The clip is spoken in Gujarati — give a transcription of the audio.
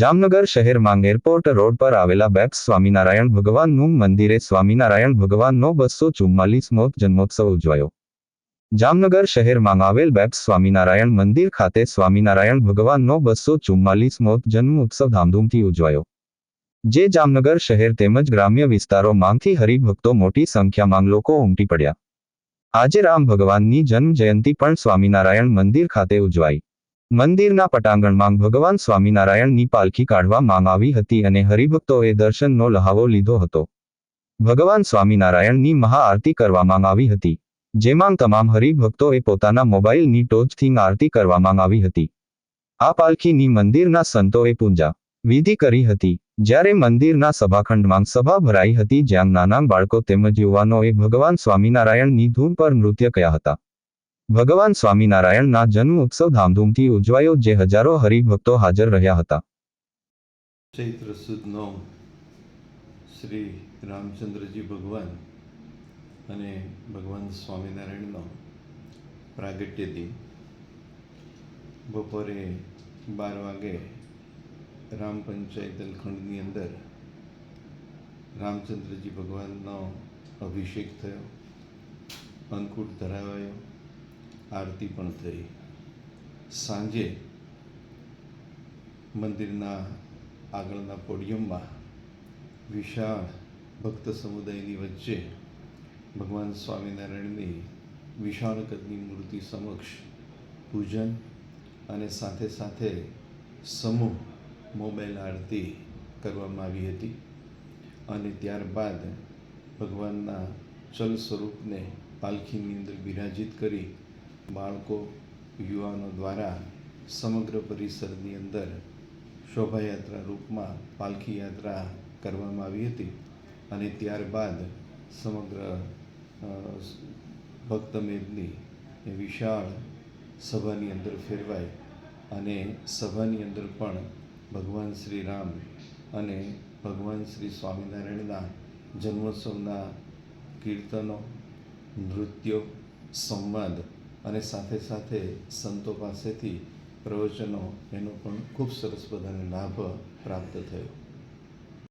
જામનગર શહેરમાં એરપોર્ટ રોડ પર આવેલા બેપ્સ સ્વામિનારાયણ ભગવાનનું મંદિરે સ્વામિનારાયણ ભગવાનનો બસો ચુમ્માલીસમો જન્મોત્સવ ઉજવાયો. જામનગર શહેરમાં આવેલ બેપ્સ સ્વામિનારાયણ મંદિર ખાતે સ્વામિનારાયણ ભગવાનનો બસો ચુમ્માલીસમો જન્મોત્સવ ધામધૂમથી ઉજવાયો. જે જામનગર શહેર તેમજ ગ્રામ્ય વિસ્તારોમાંથી હરિભક્તો મોટી સંખ્યામાં લોકો ઉમટી પડ્યા. આજે રામ ભગવાનની જન્મ જયંતિ પણ સ્વામિનારાયણ મંદિર ખાતે ઉજવાઈ. મંદિરના પટાંગણમાં ભગવાન સ્વામિનારાયણની પાલખી કાઢવામાં આવી હતી અને હરિભક્તોએ દર્શનનો લહાવો લીધો હતો. ભગવાન સ્વામિનારાયણની મહાઆરતી કરવામાં આવી હતી, જેમાં તમામ હરિભક્તોએ પોતાના મોબાઈલની ટોચથી આરતી કરવામાં આવી હતી. આ પાલખીની મંદિરના સંતોએ પૂજા વિધિ કરી હતી, જ્યારે મંદિરના સભાખંડમાં સભા ભરાઈ હતી જ્યાં નાના બાળકો તેમજ યુવાનોએ ભગવાન સ્વામિનારાયણની ધૂન પર નૃત્ય કર્યા હતા. ભગવાન સ્વામિનારાયણના જન્મ ઉત્સવ ધામધૂમથી ઉજવાયો જે હજારો હરિભક્તો હાજર રહ્યા હતા. ચૈત્ર સુદ નવ, શ્રી રામચંદ્રજી ભગવાન અને ભગવાન સ્વામિનારાયણનો પ્રાગટ્ય દિન. બપોરે બાર વાગે રામ પંચાયત દલખંડની અંદર રામચંદ્રજી ભગવાનનો અભિષેક થયો અંકુટ ધરાવાયો. આરતી પણ થઈ. સાંજે મંદિરના આગળના પોડિયમમાં વિશાળ ભક્ત સમુદાયની વચ્ચે ભગવાન સ્વામિનારાયણની વિશાળ કદની મૂર્તિ સમક્ષ પૂજન અને સાથે સાથે સમૂહ મોબાઈલ આરતી કરવામાં આવી હતી અને ત્યારબાદ ભગવાનના ચલ સ્વરૂપને પાલખીની અંદર બિરાજિત કરી બાળકો, યુવાનો દ્વારા સમગ્ર પરિસરની અંદર શોભાયાત્રા રૂપમાં પાલખી યાત્રા કરવામાં આવી હતી અને ત્યારબાદ સમગ્ર ભક્તમેદની વિશાળ સભાની અંદર ફેરવાઈ અને સભાની અંદર પણ ભગવાન શ્રી રામ અને ભગવાન શ્રી સ્વામિનારાયણના જન્મોત્સવના કીર્તનો, નૃત્યો, સંવાદ અને સાથે સાથે સંતો પાસેથી પ્રવચનો એનો પણ ખૂબ સરસ બધાને લાભ પ્રાપ્ત થયો.